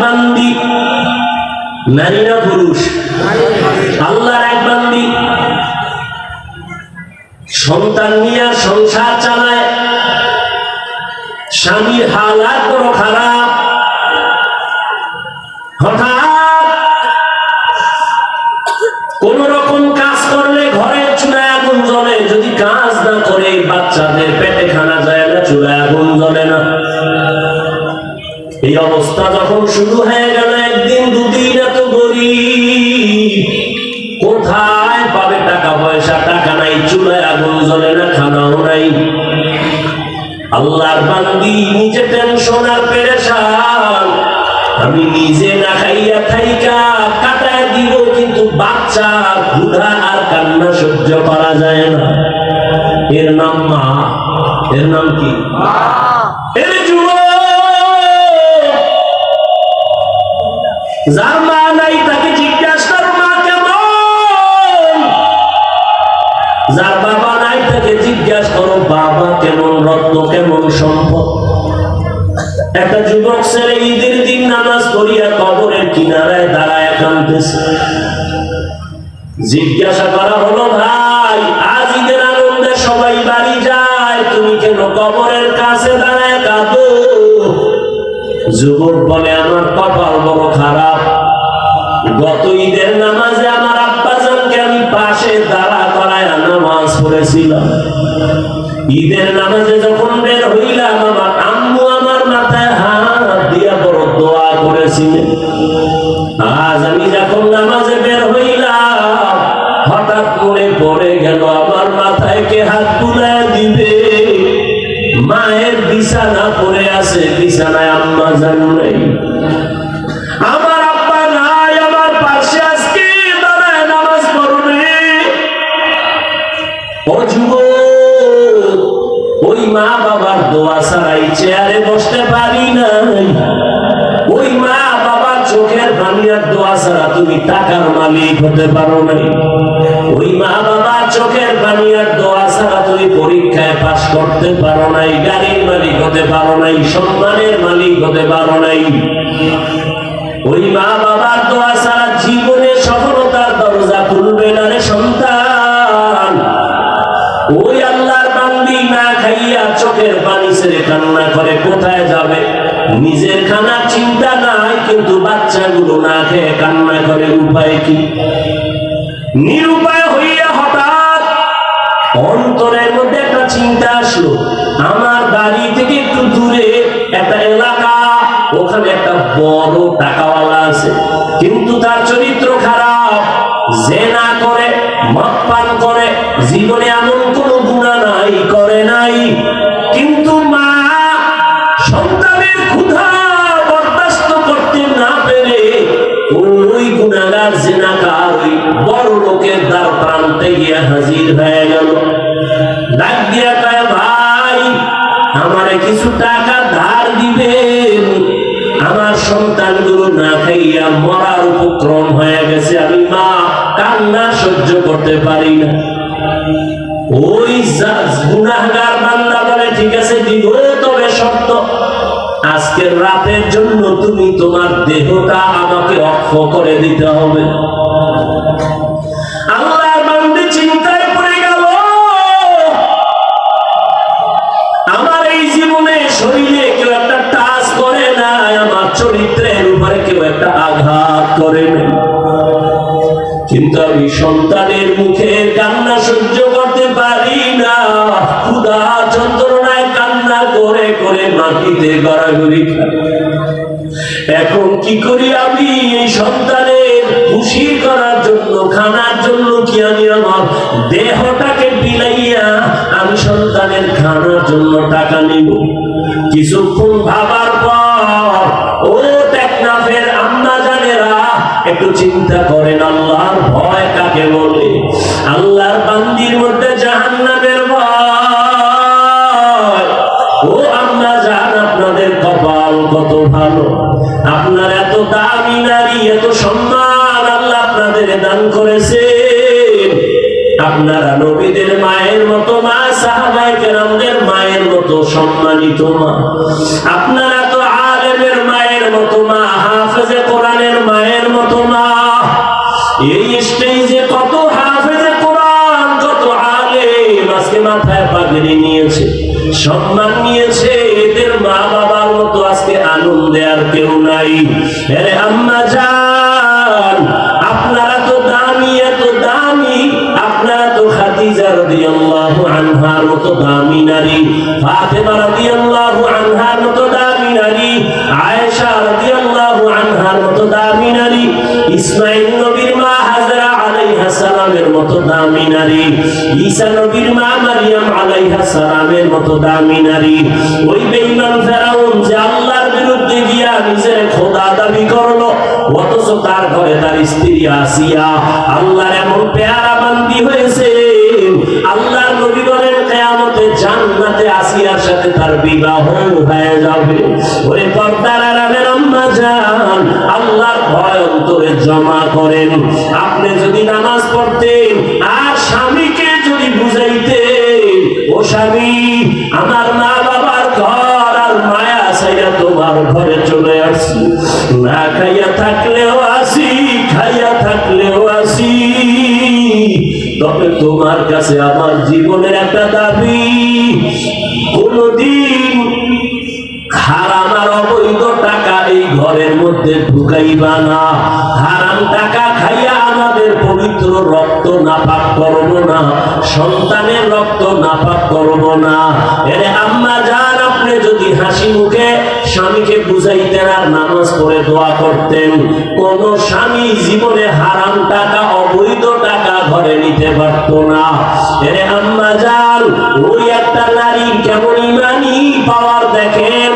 বান্দি নারী পুরুষ। আল্লাহর সন্তান নিয়ে সংসার চালায়। স্বামীর হালাত বড় খারাপ। হঠাৎ কোন রকম কাজ করলে ঘরের চুলায় আগুন জ্বলে। যদি কাজ না করে, বাচ্চাদের পেটে খানা যায় না, চুলায় আগুন এই অবস্থা যখন শুরু হয়ে গেল, একদিন দুদিন এত গরিব। কোথায় পাবে টাকা পয়সা? টাকা নাই, চুলায় আগুন জ্বলে না, খানাও নাই। আল্লাহর বান্দি, নিজে টেনশন আর পেরেশান। আমি নিজে না খাইয়া খাইকা কাটায় দিব, কিন্তু বাচ্চা ক্ষুধা আর কান্না সহ্য করা যায় না। এর নাম মা, এর নাম কি? এর যার মা নাই তাকে জিজ্ঞাসা মা কেমন? যার বাবা নাই তাকে জিজ্ঞাসা করো, বাবা কেমন, রত্ন কেমন, সম্পদ? একটা যুবক ছেলে ঈদের দিন নামাজ পড়িয়া কবরের কিনারায় দাঁড়ায় কাঁদতেছে। জিজ্ঞাসা করা হলো, ভাই, আজ ঈদের আনন্দে সবাই বাড়ি যায়, তুমি কেন কবরের কাছে দাঁড়ায় কাঁদো? যুবক বলে, আমার কপাল বড় খারাপ। গত ঈদের নামাজে আমার আব্বাজানকে আমি পাশে দাঁড়া করায় নামাজ পড়েছিলাম। ঈদের নামাজে যখন বের হইলাম, আমার চোখের দোয়া ছাড়া তুমি টাকার মালিক হতে পারো নাই ওই মা বাবার চোখের পানিয়ার দোয়া ছাড়া তুমি পরীক্ষায় পাশ করতে পারো নাই, গাড়ির মালিক হতে পারো নাই, সম্মানের মালিক হতে পারো নাই। ওই মা বাবার দোয়া ছাড়া জীবনে সফলতার দরজা খুলবে না রে সন্তান। ওই আল্লাহর বান্দি না খাইয়া চোখের পানি ছেড়ে কান্না করে কোথায় যাবে? নিজের খানার চিন্তা নাই কিন্তু বাচ্চাগুলো না খেয়ে কান্না করে উপায় কি? নিরুপায় হইয়া হঠাৎ অন্তরের মধ্যে একটা চিন্তা আসলো। আমার বাড়ি থেকে একটু দূরে একটা এলাকা, ওখানে একটা বড় টাকাওয়ালা আছে। কিন্তু তার চরিত্র খারাপ যে না করে আমারে কিছু টাকা ধার দিবেন। আমার সন্তান সন্তানগুলো না খাইয়া মরার উপক্রম হয়ে গেছে। আমি মা কান্না সহ্য করতে পারি না। ওই গুনাহগার বান্দা বলে, ঠিক আছে, দিব, তবে শর্ত আজকের রাতের জন্য তুমি তোমার দেহটা আমাকে অক্ষ করে দিতে হবে। কিন্তু আমি সন্তানের মুখে কান্না সহ্য করতে পারি না যন্ত্রণায় কান্না করে করে মাটিতে গড়াগড়ি এখন কি করি আমি এই সন্তানের খুশি করার জন্য, খানার জন্য কি আমি আমার দেহটাকে বিলাইয়া আমি সন্তানের খানার জন্য টাকা নিব? কিছুক্ষণ ভাবার পর ও টেকনাফের আম্মা জানেরা একটু চিন্তা করেন আল্লাহর ভয় কাকে বলে? আল্লাহর বান্দির মধ্যে জাহান্নামের ভয়। ও আম্মা, জান আপনাদের কপাল কত ভালো। আপনার এত দামি নারী, এত সম্মান আল্লাহ আপনাদের দান করেছে আপনারা নবীদের মায়ের মতো মা, সাহাবায়ে কেরামদের মায়ের মতো সম্মানিত মা। আপনারা এই স্টেজে কত হাফেজে কোরআন কত আলেম আজকে মাথায় পাগড়ি নিয়েছে, সম্মান নিয়েছে, এদের মা বাবার মতো আজকে আনন্দে আর কেউ নাই। আরে আম্মা জান, আপনারা তো দামি, এত দামি, আপনারা তো খাদিজা রাদিয়াল্লাহু দামি নারী। ফাতেমা ঈসা নবীর মা মারিয়াম আলাইহা সালামের মতো দামি নারী। ওই বেঈমান ফেরাউন যে আল্লাহর বিরুদ্ধে গিয়া নিজের খোদা দাবি করল, অথচ তার ঘরে তার স্ত্রী আসিয়া আল্লাহর এমন পেয়ারা বান্দি হয়েছে, আল্লাহর নবী বলেন, কিয়ামতে জান্নাতে আসিয়ার সাথে তার বিবাহ হয়ে যাবে। ওরে পর্দার আড়ালের আম্মা জান, আল্লাহর ভয় অন্তরে জমা করেন। আপনি যদি নামাজ পড়তেন স্বামী আমার মা বাবার ঘর আর মায়া সাইয়া তোমার ঘরে চলে আসি। না খাইয়া থাকলেও আসি, খাইয়া থাকলেও আসি। তবে তোমার কাছে আমার জীবনের একটা দাবি, কোনদিন হারাম অবৈধ টাকা এই ঘরের মধ্যে ঢুকাইবা না। হারাম টাকা খাইয়া আমাদের পবিত্র রক্ত নাপাক করব না, সন্তানের রক্ত নাপাক করব না। এরে আম্মা জান, আপনি যদি হাসি মুখে স্বামীকে বুঝাইতেন আর নামাজ পড়ে দোয়া করতেন, কোন স্বামী জীবনে হারাম টাকা, অবৈধ টাকা ঘরে নিতে পারত না। এরে আম্মা জান, ওই একটা নারী কেমন ইমানি পাওয়ার দেখেন,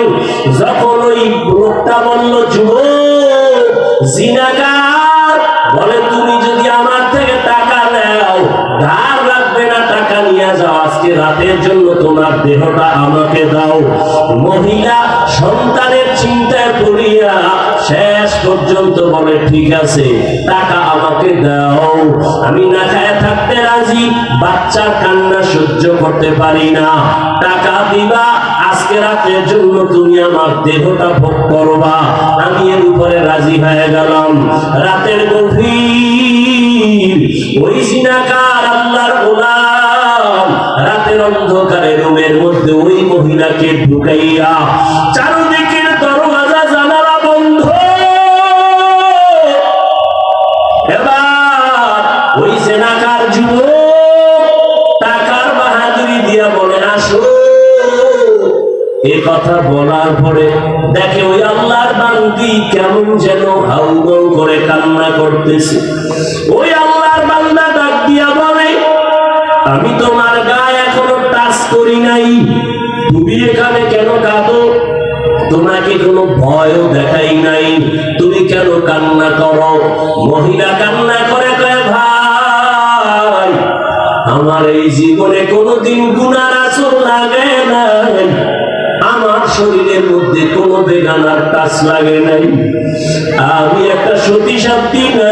যখন ওই লোকটা বলল যুব জিনাকার বলে, তুমি যদি আমার ধার রাখবে না, টাকা নিয়ে যাও। আজকে রাতের জন্য তোমার দেহটা আমাকে দাও। মহিলা সন্তানের চিন্তায় পড়িয়া শেষ পর্যন্ত বলে, ঠিক আছে, টাকা আমাকে দাও। আমি না খায় থাকতে রাজি, বাচ্চার কান্না সহ্য করতে পারি না। টাকা দিবা, আজকে রাতের জন্য তুমি আমার দেহটা ভোগ করবা। আমি এর উপরে রাজি হয়ে গেলাম। রাতের গভীর ওই রাতের অন্ধকারে রুমের মধ্যে ওই মহিলাকে ঢুকাইয়া চারদিকের দরওয়াজা, জানালা বন্ধ। এবার ওই সেনাকার যুবক টাকার বাহাদুরি দিয়া বলে, আসো। এ কথা বলার পরে দেখে ওই আল্লাহর বান্দি কেমন যেন হাউগল করে কান্না করতেছে। ওই আল্লাহর বান্দা ডাক দিয়া বলে, আমি তোমার এখানে কেন কাঁদো? তোমাকে কোনো ভয়ও দেখাই নাই। তুমি কেন কান্না করো? মহিলা কান্না করে কয়, ভাই, আমার এই জীবনে কোনোদিন গুনার আসর লাগে নাই। আমার শরীরের মধ্যে কোনো বেগানার টাচ লাগে নাই। আমি একটা সতী সাতী নারী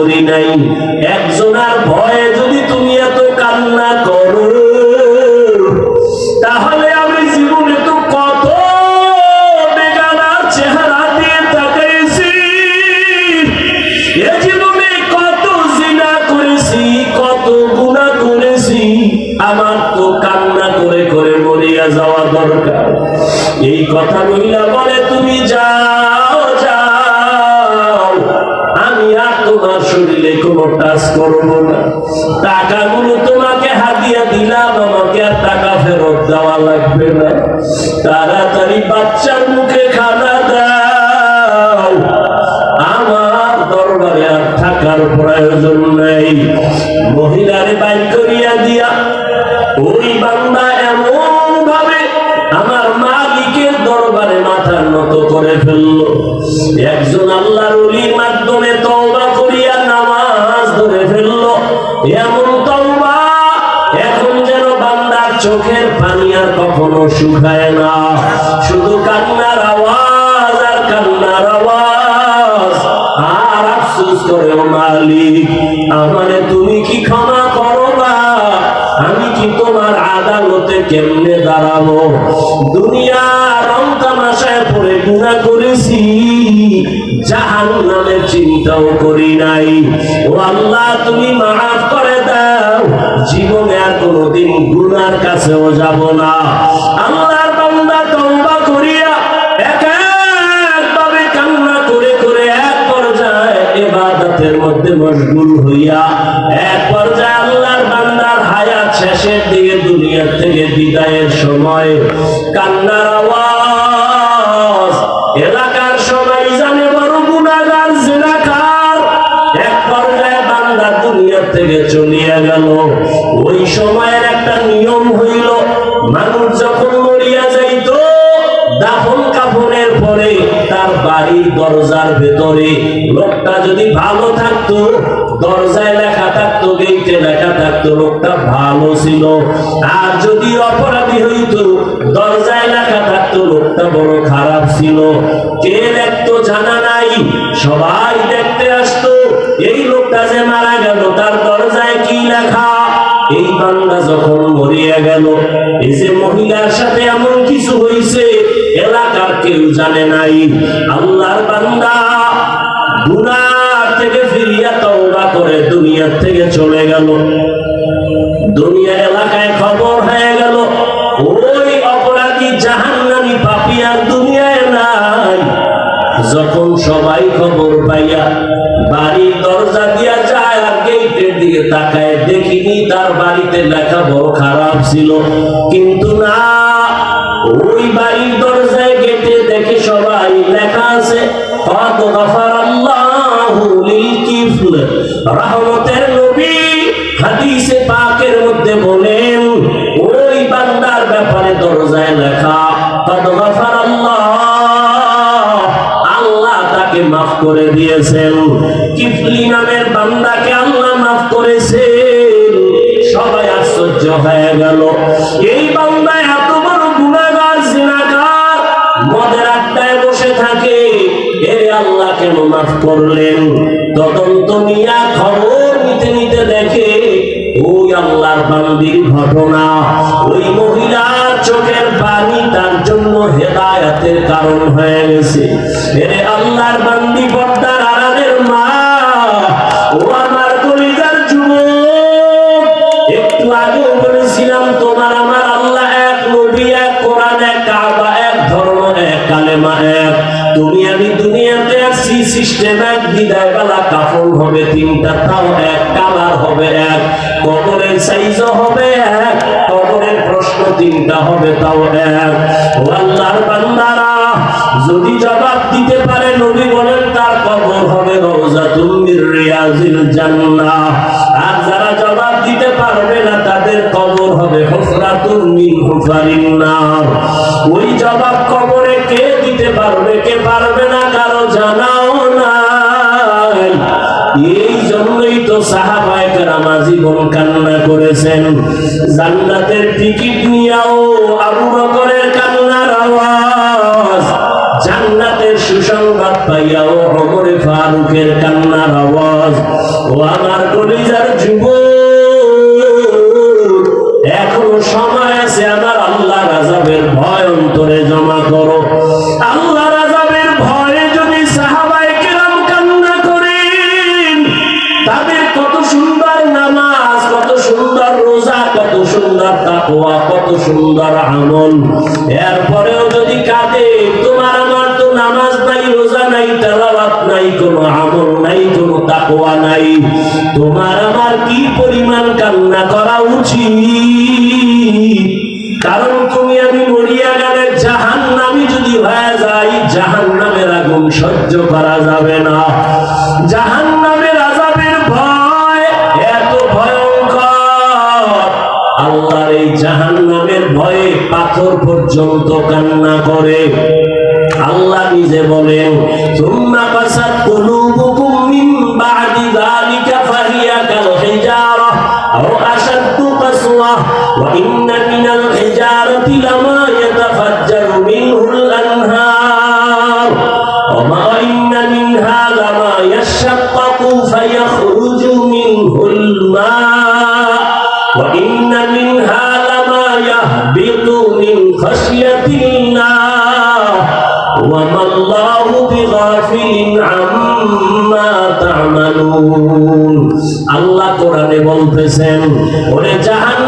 করি নাই তোমাকে দিলাম, আমাকে আর টাকা ফেরত দেওয়া লাগবে না। তাড়াতাড়ি বাচ্চার মুখে খানা দাও। আমার দরবারে আর থাকার প্রয়োজন নেই। মহিলারে বাইর করিয়া দিয়া, ওই বান্দা এমন ভাবে আমার মালিকের দরবারে মাথা নত করে ফেলল। একজন চোখের পানি আর কখনো শুকায় না। শুধু কান্নার আওয়াজ আর কান্নার আওয়াজ। আর আফসোস করে মালিক, আমারে তুমি কি ক্ষমা করো না আমি কি তোমার আদালতে কেমনে দাঁড়াবো? দুনিয়া রং পড়ে গুণা করেছি জাহান নামের চিন্তাও করি নাই। ও আল্লাহ, তুমি মাফ করে জীবনে আর কোনোদিন গুনার কাছেও যাব না। দরজার ভেতরে লোকটা যদি ভালো থাকতো, দরজায় লেখা থাকতো, গেইটে লেখা থাকতো, লোকটা ভালো ছিল। আর যদি অপরাধী হইতো, দরজায় লেখা থাকতো, লোকটা বড় খারাপ ছিল। কে দেখতো জানা নাই, সবাই দেখতে আসতো, এই লোকটা যে মারা গেল, তার দরজায় কি লেখা? এই বান্দা যখন মরিয়া গেল, এই যে মহিলার সাথে এমন কিছু হইছে এলাকার কেউ জানে নাই। আল্লাহর বান্দা গুনার থেকে ফিরিয়া তওবা করে দুনিয়ার থেকে চলে গেল। দুনিয়া এলাকায় খবর হয়ে গেল, ওই অপরাধী জাহান্নামী পাপী আর দুনিয়ায় নাই। যখন সবাই খবর পাইয়া বাড়ির দরজা দিয়া যায় আর গেটের দিকে তাকায়, দেখিনি তার বাড়িতে লেখা বড় খারাপ ছিল। কিন্তু না, ওই বাড়ির নবী হাদিসে পাকের মধ্যে বলেন, ওই বান্দার ব্যাপারে দরজায় লেখা আল্লাহ তাকে maaf করে দিয়েছেন। কিফলি নামের বান্দাকে আল্লাহ maaf করেছেন। সবাই আশ্চর্য হয়ে গেল। এই করলেন। তদন্ত মিয়া খবর নিতে নিতে দেখে, ওই আল্লাহর বান্দির ঘটনা। ওই মহিলার চোখের পানি তার জন্য হেদায়াতের কারণ হয়ে গেছে। এর আল্লাহর বান্দি পর্দার হবে, তিনটা তাও এক, কালার হবে এক, কবরের সাইজও হবে এক, কবরের প্রশ্ন তিনটা হবে তাও এক। আল্লাহর বান্দারা, যদি জবাব দিতে পারে, নবী বলেন, তার কবর হবে রওজাতুল রিয়াজিল জান্নাহ। আর যারা জবাব দিতে পারবে না, তাদের কবর হবে হুফরাতুল মিন হুফারিন নার ওই জবাব কেরাম কান্না করেছেন। জান্নাতের টিকিট নিয়েও আবু বকরের কান্নার আওয়াজ, জান্নাতের সুসংবাদ পাইয়াও অমরে ফারুকের কান্নার আওয়াজ। ও আমার কলিজার যুব এখনও কান্না করা উচিত। কারণ তুমি আমি মরিয়া গেলে জাহান নামি যদি হয়ে যাই জাহান নামের আগুন সহ্য করা যাবে না। منها لما يشقق فيخرج منه الماء وإن منها لما يهبط من خشية الله وما الله بغافل عما تعملون আল্লাহ কোরআনে বলতেছেন ওরে জাহান্নামের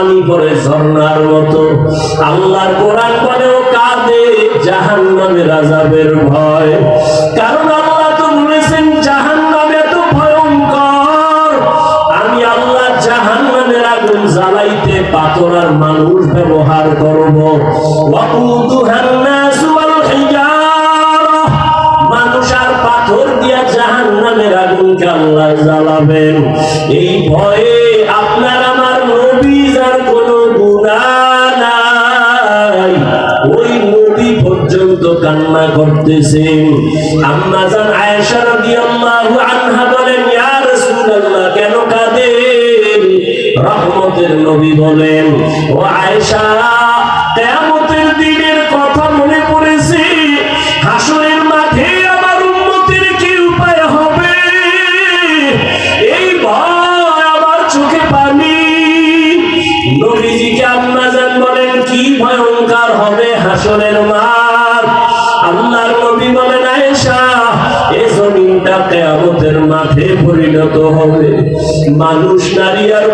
পানি পড়ে ঝর্ণার মতো। আল্লাহর কোরআন বলেও কাঁদে জাহান নামে রাজাবের ভয়। কারণ আল্লাহ তো বলেছেন জাহান নামে এত ভয়ঙ্কর। আমি আল্লাহ জাহান নামের আগুন জ্বালাইতে পাথর আর মানুষ ব্যবহার করব। মানুষ আর পাথর দিয়া জাহান নামের জ্বালাবেন। এই ভয়ে আপনার পর্যন্ত কান্না করতেছে। আম্মা জান আয়েশা রাদিয়াল্লাহু আনহা বলেন, ইয়া রাসূলুল্লাহ, কেন কাঁদেন? রহমতের নবী বলেন, ও আয়েশা পরিণত হবে। মানুষ নারী আর